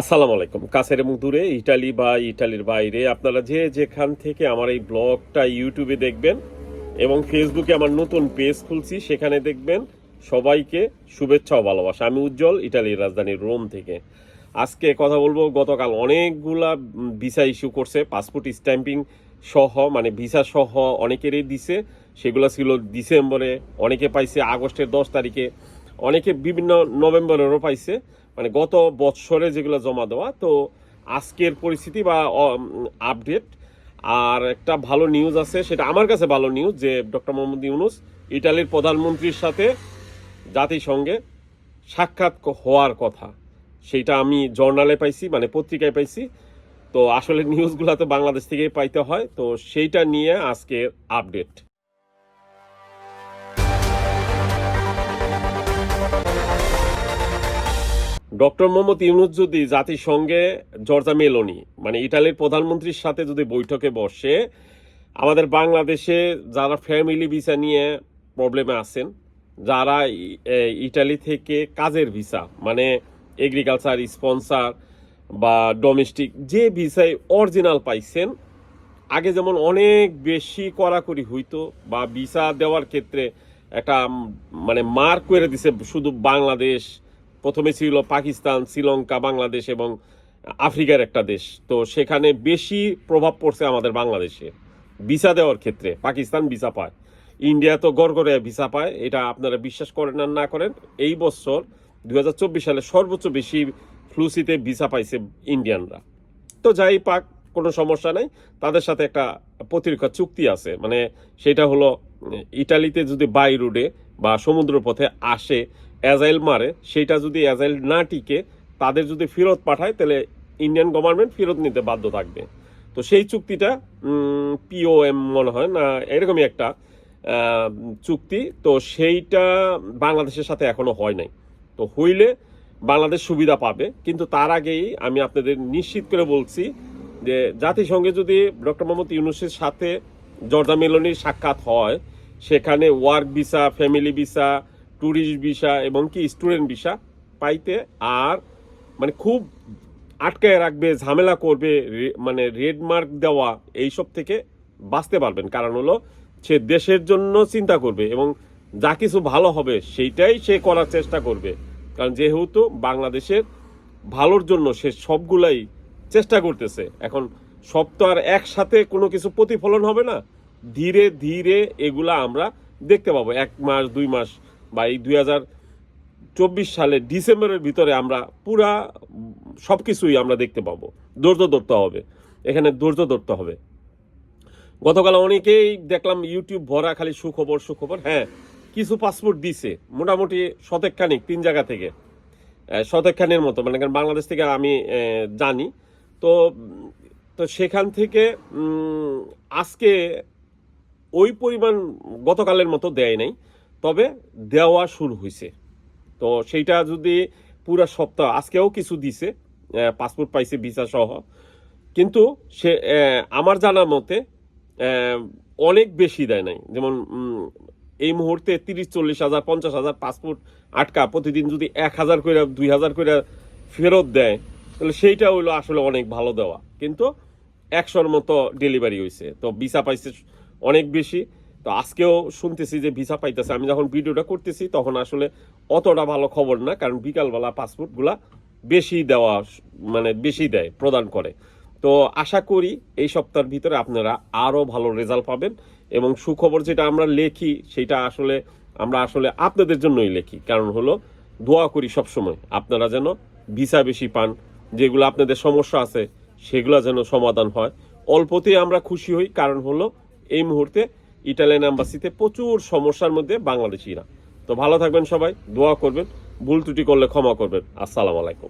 আসসালামু আলাইকুম। কাছের এবং দূরে ইটালি বা ইটালির বাইরে আপনারা যে যেখান থেকে আমার এই ব্লগটা ইউটিউবে দেখবেন এবং ফেসবুকে আমার নতুন পেজ খুলছি, সেখানে দেখবেন সবাইকে শুভেচ্ছা ও ভালোবাসা। আমি উজ্জ্বল, ইটালির রাজধানী রোম থেকে। আজকে কথা বলব, গতকাল অনেকগুলা ভিসা ইস্যু করছে, পাসপোর্ট স্ট্যাম্পিং সহ মানে ভিসা সহ অনেকেরই দিছে। সেগুলো ছিল ডিসেম্বরে, অনেকে পাইছে আগস্টের দশ তারিখে, অনেকে বিভিন্ন নভেম্বরেরও পাইছে। মানে গত বৎসরে যেগুলো জমা দেওয়া, তো আজকের পরিস্থিতি বা আপডেট আর একটা ভালো নিউজ আছে, সেটা আমার কাছে ভালো নিউজ যে ডক্টর মোহাম্মদ ইউনুস ইটালির প্রধানমন্ত্রীর সাথে জাতিসংঘে সাক্ষাৎ হওয়ার কথা। সেইটা আমি জর্নালে পাইছি মানে পত্রিকায় পাইছি। তো আসলে নিউজগুলো তো বাংলাদেশ থেকেই পাইতে হয়, তো সেইটা নিয়ে আজকের আপডেট ডক্টর মোহাম্মদ ইউনুস যদি জাতিসংঘে জর্জা মেলোনি মানে ইটালির প্রধানমন্ত্রীর সাথে যদি বৈঠকে বসে, আমাদের বাংলাদেশে যারা ফ্যামিলি ভিসা নিয়ে প্রবলেমে আছেন, যারা ইটালি থেকে কাজের ভিসা মানে এগ্রিকালচার স্পন্সার বা ডোমেস্টিক যে ভিসায় অরিজিনাল পাইছেন, আগে যেমন অনেক বেশি কড়াকড়ি হইতো বা ভিসা দেওয়ার ক্ষেত্রে একটা মানে মার্ক করে দিছে শুধু বাংলাদেশ প্রথমে ছিল পাকিস্তান, শ্রীলঙ্কা, বাংলাদেশ এবং আফ্রিকার একটা দেশ। তো সেখানে বেশি প্রভাব পড়ছে আমাদের বাংলাদেশে। ভিসা দেওয়ার ক্ষেত্রে, পাকিস্তান ভিসা পায়। ইন্ডিয়া তো গড়গড়ে ভিসা পায়, এটা আপনারা বিশ্বাস করেন আর না করেন, এই বছর দু হাজার চব্বিশ সালে সর্বোচ্চ বেশি ফ্লুসিতে ভিসা পাইছে ইন্ডিয়ানরা। তো যাই পাক, কোনো সমস্যা নাই, তাদের সাথে একটা প্রতিরক্ষা চুক্তি আছে। মানে সেটা হলো, ইটালিতে যদি বাই রোডে বা সমুদ্র পথে আসে অ্যাজাইল মারে সেটা যদি অ্যাজাইল না টিকে, তাদের যদি ফেরত পাঠায়, তাহলে ইন্ডিয়ান গভর্নমেন্ট ফেরত নিতে বাধ্য থাকবে। তো সেই চুক্তিটা পিওএম মনে হয় না, এরকমই একটা চুক্তি। তো সেইটা বাংলাদেশের সাথে এখনও হয় নাই। তো হইলে বাংলাদেশ সুবিধা পাবে। কিন্তু তার আগেই আমি আপনাদের নিশ্চিত করে বলছি যে, জাতিসংঘে যদি ডক্টর মোহাম্মদ ইউনুসের সাথে জর্দা মেলনির সাক্ষাৎ হয়, সেখানে work visa, family visa tourist visa এবং কি স্টুডেন্ট ভিসা পাইতে আর মানে খুব আটকায় রাখবে, ঝামেলা করবে মানে রেড মার্ক দেওয়া এইসব থেকে বাঁচতে পারবেন। কারণ হলো সে দেশের জন্য চিন্তা করবে এবং যা কিছু ভালো হবে সেইটাই সে করার চেষ্টা করবে। কারণ যেহেতু বাংলাদেশের ভালোর জন্য সে সবগুলাই চেষ্টা করতেছে। এখন সব তো আর একসাথে কোনো কিছু প্রতিফলন হবে না। ধীরে ধীরে এগুলা আমরা দেখতে পাবো। এক মাস, দুই মাস বা এই দুই হাজার চব্বিশ সালের ডিসেম্বরের ভিতরে আমরা পুরা সব কিছুই আমরা দেখতে পাবো। ধৈর্য ধরতে হবে। এখানে ধৈর্য ধরতে হবে। গতকাল অনেকেই দেখলাম ইউটিউব ভরা, খালি সুখবর সুখবর। হ্যাঁ কিছু পাসপোর্ট দিছে। মোটামুটি শতেকখানিক, তিন জায়গা থেকে। শতেকখানির মতো। মানে বাংলাদেশ থেকে আমি জানি। তো তো সেখান থেকে আজকে ওই পরিমাণ গতকালের মতো দেয় নাই। তবে দেওয়া শুরু হয়েছে তো সেইটা যদি পুরা সপ্তাহ, আজকেও কিছু দিছে পাসপোর্ট পাইছে, ভিসা সহ। কিন্তু সে আমার জানা মতে অনেক বেশি দেয় নাই। যেমন এই মুহূর্তে তিরিশ, চল্লিশ হাজার, পঞ্চাশ হাজার পাসপোর্ট আটকা, প্রতিদিন যদি এক হাজার করে দুই হাজার করে ফেরত দেয়, তাহলে সেইটা হইল আসলে অনেক ভালো দেওয়া। কিন্তু একশোর মতো ডেলিভারি হয়েছে তো ভিসা পাইছে অনেক বেশি। তো আজকেও শুনতেছি যে ভিসা পাইতেছে। আমি যখন ভিডিওটা করতেছি, তখন আসলে অতটা ভালো খবর না, কারণ বিকালবেলা পাসপোর্টগুলা বেশি দেওয়া মানে বেশি দেয়, প্রদান করে। তো আশা করি এই সপ্তাহের ভিতরে আপনারা আরও ভালো রেজাল্ট পাবেন এবং সুখবর যেটা আমরা লেখি, সেটা আসলে আমরা আসলে আপনাদের জন্যই লেখি। কারণ হলো, দোয়া করি সবসময়, আপনারা যেন ভিসা বেশি পান, যেগুলো আপনাদের সমস্যা আছে, সেগুলো যেন সমাধান হয়। অল্পতেই আমরা খুশি হই, কারণ হলো, এই মুহূর্তে ইটালিয়ান এম্বাসিতে প্রচুর সমস্যার মধ্যে বাংলাদেশিরা। তো ভালো থাকবেন সবাই, দোয়া করবেন, ভুল ত্রুটি করলে ক্ষমা করবেন। আসসালামু আলাইকুম।